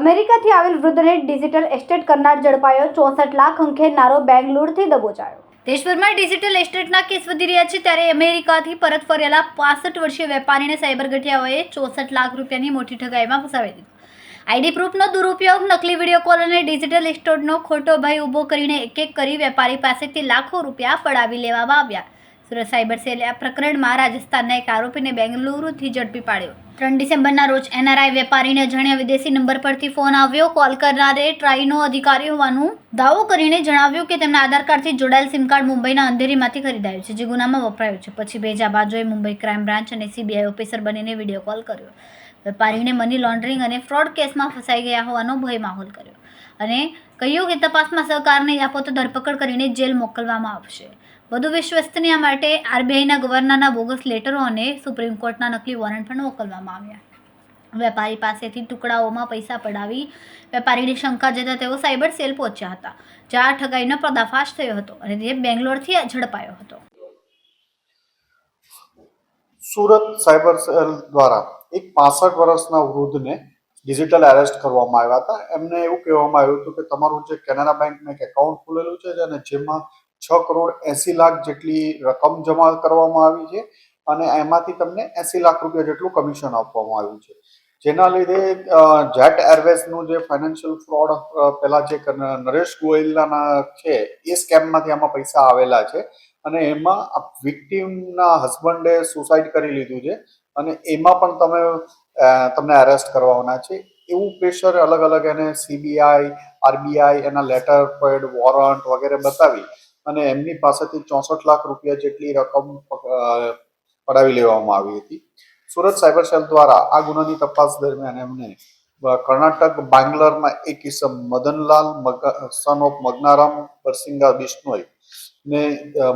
અમેરિકાથી આવેલ વૃદ્ધને digital estate કરનાર ઝડપાયો ચોસઠ લાખ અંખેરનારો બેંગ્લોરથી દબોચાયો. દેશભરમાં ડિજિટલ એસ્ટેટના કેસ વધી રહ્યા છે ત્યારે અમેરિકાથી પરત ફરેલા પાસઠ વર્ષીય વેપારીને સાયબર ગઠિયાઓએ ચોસઠ લાખ રૂપિયાની મોટી ઠગાઈમાં ફસાવી દીધો. આઈડી પ્રૂફનો દુરુપયોગ, નકલી વીડિયો કોલ અને ડિજિટલ એસ્ટેટનો ખોટો ભય ઊભો કરીને એક એક કરી વેપારી પાસેથી લાખો રૂપિયા પડાવી લેવામાં આવ્યા. સુરત સાયબર સેલે આ પ્રકરણમાં રાજસ્થાનના એક આરોપીને બેંગલુરુથી ઝડપી પાડ્યો. ત્રણ ડિસેમ્બરના રોજ એનઆરઆઈ વેપારીને જણ્યા વિદેશી નંબર પરથી ફોન આવ્યો. કોલ કરનારે ટ્રાઈનો અધિકારી હોવાનું દાવો કરીને જણાવ્યું કે તેમના આધાર કાર્ડથી જોડાયેલ સિમ કાર્ડ મુંબઈના અંધેરીમાંથી ખરીદાયું છે, જે ગુનામાં વપરાયું છે. પછી ભેજા બાજુએ મુંબઈ ક્રાઇમ બ્રાન્ચ અને સીબીઆઈ ઓફિસર બનીને વીડિયો કોલ કર્યો. વેપારીને મની લોન્ડરિંગ અને ફ્રોડ કેસમાં ફસાઈ ગયા હોવાનો ભય માહોલ કર્યો અને કહ્યું કે તપાસમાં સહકાર નહીં આપો ધરપકડ કરીને જેલ મોકલવામાં આવશે. વધુ વિશ્વસનીય માટે આરબીઆઈના ગવર્નરના બોગસ લેટરો અને સુપ્રીમ કોર્ટના નકલી વોરંટ પણ મોકલવામાં આવ્યા. વેપારી પાસેથી ટુકડાઓમાં પૈસા પડાવી વેપારીની શંકા જતા તેઓ સાયબર સેલ પહોંચ્યા હતા, જ્યાં ઠગાઈનો પર્દાફાશ થયો હતો અને તે બેંગ્લોરથી ઝડપાયો હતો. સુરત સાયબર સેલ દ્વારા એક પાસઠ વર્ષના વૃદ્ધને ડિજિટલ એરેસ્ટ કરવામાં આવ્યા હતા. એમને એવું કહેવામાં આવ્યું હતું કે તમારું જે કેનેરા બેંકનું એક એકાઉન્ટ ખુલેલું છે અને જેમાં છ કરોડ એસી લાખ જેટલી રકમ જમા કરવામાં આવી છે અને એમાંથી તમને એસી લાખ રૂપિયા જેટલું કમિશન આપવામાં આવ્યું છે. જેના લીધે જેટ એરવેઝનું જે ફાઇનાન્શિયલ ફ્રોડ પેલા જે નરેશ ગોયલના છે, એ સ્કેમમાંથી આમાં પૈસા આવેલા છે. અને એમાં વિક્ટીમના હસબન્ડે સુસાઇડ કરી લીધું છે. અને એમાં પણ તમે તમને અરેસ્ટ કરવાના છે. એવું પ્રેશર અલગ અલગ એને સીબીઆઈ આરબીઆઈ એના લેટર પેડ વોરંટ વગેરે બતાવી અને એમની પાસેથી ચોસઠ લાખ રૂપિયા જેટલી રકમ પડાવી લેવામાં આવી હતી. સુરત સાયબર સેલ દ્વારા આ ગુનાની તપાસ દરમિયાન એમને કર્ણાટક બાંગ્લરના એક ઇસમ મદનલાલ સન ઓફ મગનારામ પરસિંગા બિશ્નોઈ ને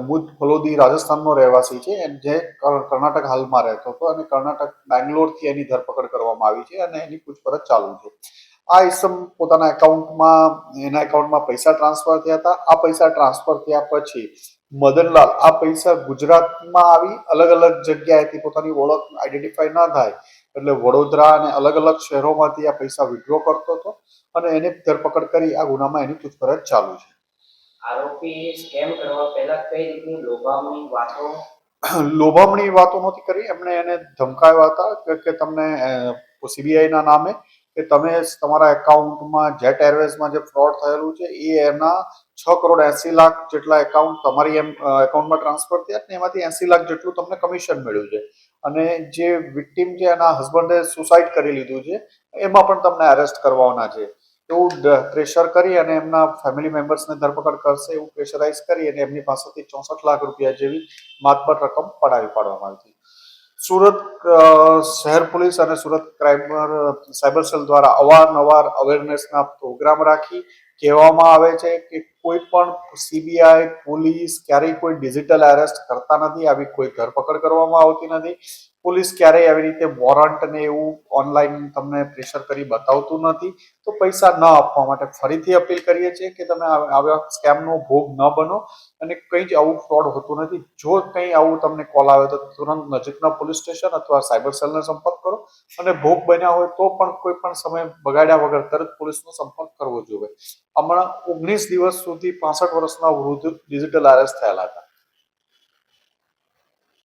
મુદ ફલોદી રાજસ્થાનનો રહેવાસી છે અને જે કર્ણાટક હાલમાં રહેતો હતો અને કર્ણાટક, બેંગ્લોરથી એની ધરપકડ કરવામાં આવી છે અને એની પૂછપરછ ચાલુ છે. આ ઇસમ પોતાના એકાઉન્ટમાં એના એકાઉન્ટમાં પૈસા ટ્રાન્સફર થયા હતા. આ પૈસા ટ્રાન્સફર થયા પછી મદનલાલ. આ પૈસા ગુજરાતમાં આવી અલગ અલગ જગ્યાએથી પોતાની ઓળખ આઈડેન્ટિફાઈ ના થાય એટલે વડોદરા અને અલગ અલગ શહેરોમાંથી આ પૈસા વિડ્રો કરતો હતો અને એની ધરપકડ કરી આ ગુનામાં એની પૂછપરછ ચાલુ છે. આરોપી સ્કેમ કરવા પહેલા કઈ રીતની લોભામણી વાતો? લોભામણી વાતો નહોતી કરી. એમણે એને ધમકાવ્યા હતા કે- તમને સીબીઆઈ ના નામે કે તમે તમારા એકાઉન્ટમાં જેટ એરવેઝમાં જે ફ્રોડ થયેલું છે, એ એના છ કરોડ એસી લાખ જેટલા એકાઉન્ટ તમારી એમ એકાઉન્ટમાં ટ્રાન્સફર થયા ને એમાંથી એસી લાખ જેટલું તમને કમિશન મળ્યું છે. અને જે વિક્ટીમ છે એના હસબન્ડે સુસાઇડ કરી લીધું છે, એમાં પણ તમને અરેસ્ટ કરવાના છે. એવું પ્રેશર કરી અને એમના ફેમિલી મેમ્બર્સને ધરપકડ કરશે એવું પ્રેશરાઇઝ કરી અને એમની પાસેથી ચોસઠ લાખ રૂપિયા જેવી માતબર રકમ પડાવી પાડવામાં આવી હતી સુરત શહેર પોલીસ અને સુરત ક્રાઇમ સાયબર સેલ દ્વારા અવારનવાર અવેરનેસના પ્રોગ્રામ રાખી કહેવામાં આવે છે કે કોઈ પણ સીબીઆઈ પોલીસ ક્યારેય કોઈ ડિજિટલ એરેસ્ટ કરતા નથી. આવી કોઈ ધરપકડ કરવામાં આવતી નથી. પોલીસ ક્યારેય આવી રીતે વોરંટ ને એવું ઓનલાઈન તમને પ્રેશર કરી બતાવતું નથી. તો પૈસા ન આપવા માટે ફરીથી અપીલ કરીએ છીએ કે તમે આવા સ્કેમનો ભોગ ન બનો અને કંઈ જ આવું ફ્રોડ હોતું નથી. જો કંઈ આવું તમને કોલ આવે તો તુરંત નજીકના પોલીસ સ્ટેશન અથવા સાયબર સેલનો સંપર્ક કરો અને ભોગ બન્યા હોય તો પણ કોઈ પણ સમય બગાડ્યા વગર તરત પોલીસનો સંપર્ક કરવો જોઈએ. હમણાં ઓગણીસ દિવસ સુધી પાસઠ વર્ષના વૃદ્ધ ડિજિટલ અરેસ્ટ થયેલા હતા.